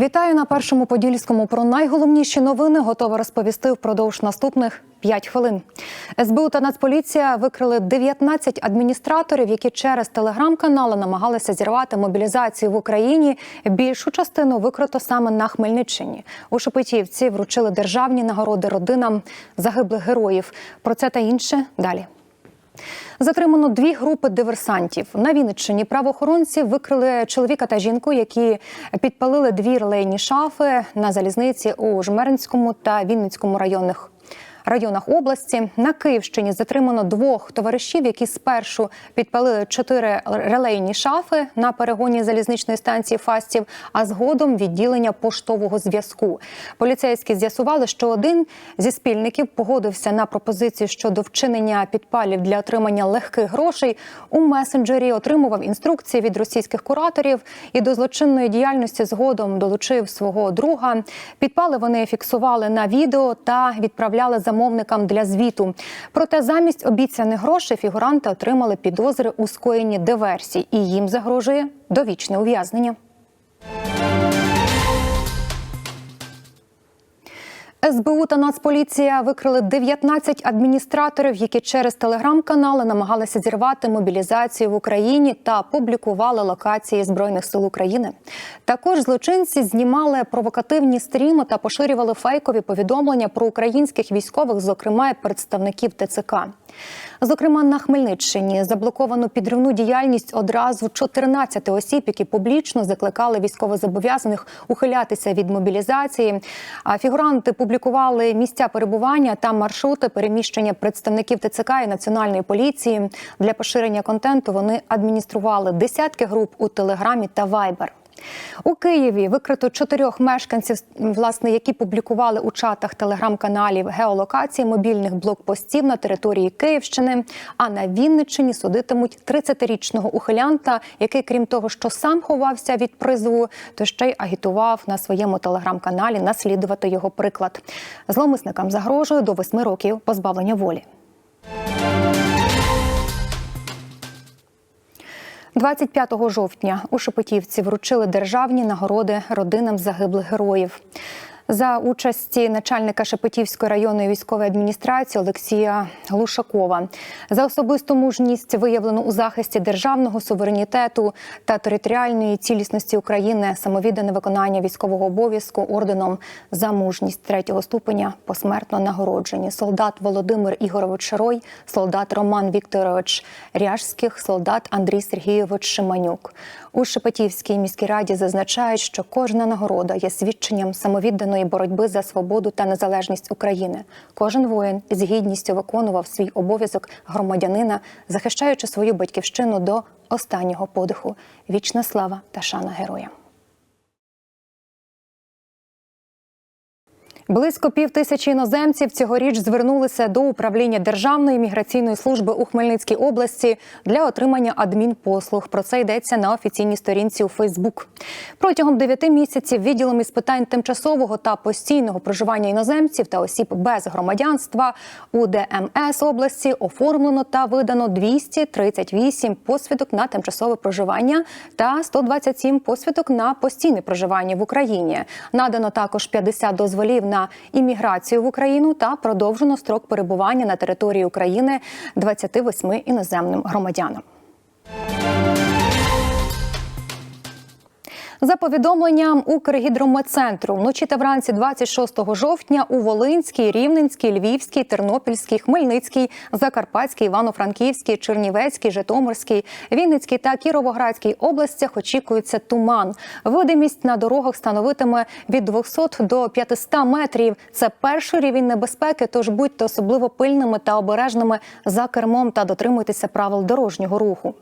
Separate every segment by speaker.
Speaker 1: Вітаю на першому подільському. Про найголовніші новини готова розповісти впродовж наступних 5 хвилин. СБУ та Нацполіція викрили 19 адміністраторів, які через телеграм-канали намагалися зірвати мобілізацію в Україні. Більшу частину викрито саме на Хмельниччині. У Шепетівці вручили державні нагороди родинам загиблих героїв. Про це та інше далі. Затримано дві групи диверсантів. На Вінниччині правоохоронці викрили чоловіка та жінку, які підпалили дві релейні шафи на залізниці у Жмеринському та Вінницькому районних. Районах області на Київщині затримано двох товаришів, які спершу підпалили чотири релейні шафи на перегоні залізничної станції Фастів, а згодом відділення поштового зв'язку. Поліцейські з'ясували, що один зі спільників погодився на пропозицію щодо вчинення підпалів для отримання легких грошей. У месенджері отримував інструкції від російських кураторів і до злочинної діяльності згодом долучив свого друга. Підпали вони фіксували на відео та відправляли замовникам для звіту. Проте замість обіцяних грошей фігуранти отримали підозри у скоєнні диверсій, і їм загрожує довічне ув'язнення. СБУ та Нацполіція викрили 19 адміністраторів, які через телеграм-канали намагалися зірвати мобілізацію в Україні та публікували локації збройних сил України. Також злочинці знімали провокативні стріми та поширювали фейкові повідомлення про українських військових, зокрема й представників ТЦК. Зокрема, на Хмельниччині заблоковано підривну діяльність одразу 14 осіб, які публічно закликали військовозобов'язаних ухилятися від мобілізації. А фігуранти публікували місця перебування та маршрути переміщення представників ТЦК і національної поліції. Для поширення контенту вони адміністрували десятки груп у Телеграмі та Вайбер. У Києві викрито чотирьох мешканців, власне, які публікували у чатах телеграм-каналів геолокації мобільних блокпостів на території Київщини. А на Вінниччині судитимуть 30-річного ухилянта, який, крім того, що сам ховався від призову, то ще й агітував на своєму телеграм-каналі наслідувати його приклад. Зловмисникам загрожує до восьми років позбавлення волі. 25 жовтня у Шепетівці вручили державні нагороди родинам загиблих героїв. За участі начальника Шепетівської районної військової адміністрації Олексія Глушакова за особисту мужність виявлено у захисті державного суверенітету та територіальної цілісності України самовіддане виконання військового обов'язку орденом за мужність третього ступеня посмертно нагороджені. Солдат Володимир Ігорович Шарой, солдат Роман Вікторович Ряжських, солдат Андрій Сергійович Шиманюк. У Шепетівській міській раді зазначають, що кожна нагорода є свідченням самовідданої боротьби за свободу та незалежність України. Кожен воїн з гідністю виконував свій обов'язок громадянина, захищаючи свою батьківщину до останнього подиху. Вічна слава та шана героям. Близько пів тисячі іноземців цьогоріч звернулися до управління Державної міграційної служби у Хмельницькій області для отримання адмінпослуг. Про це йдеться на офіційній сторінці у Фейсбук. Протягом дев'яти місяців відділом із питань тимчасового та постійного проживання іноземців та осіб без громадянства у ДМС області оформлено та видано 238 посвідок на тимчасове проживання та 127 посвідок на постійне проживання в Україні. Надано також 50 дозволів на імміграцію в Україну та продовжено строк перебування на території України 28 іноземним громадянам. За повідомленням Укргідрометцентру, вночі та вранці 26 жовтня у Волинській, Рівненській, Львівській, Тернопільській, Хмельницькій, Закарпатській, Івано-Франківській, Чернівецькій, Житомирській, Вінницькій та Кіровоградській областях очікується туман. Видимість на дорогах становитиме від 200 до 500 метрів. Це перший рівень небезпеки. Тож будьте особливо пильними та обережними за кермом та дотримуйтеся правил дорожнього руху.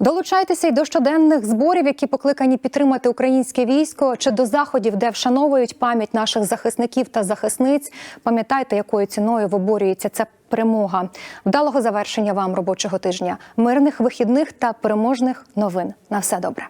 Speaker 1: Долучайтеся й до щоденних зборів, які покликані підтримати українське військо, чи до заходів, де вшановують пам'ять наших захисників та захисниць. Пам'ятайте, якою ціною виборюється ця перемога. Вдалого завершення вам робочого тижня, мирних вихідних та переможних новин. На все добре.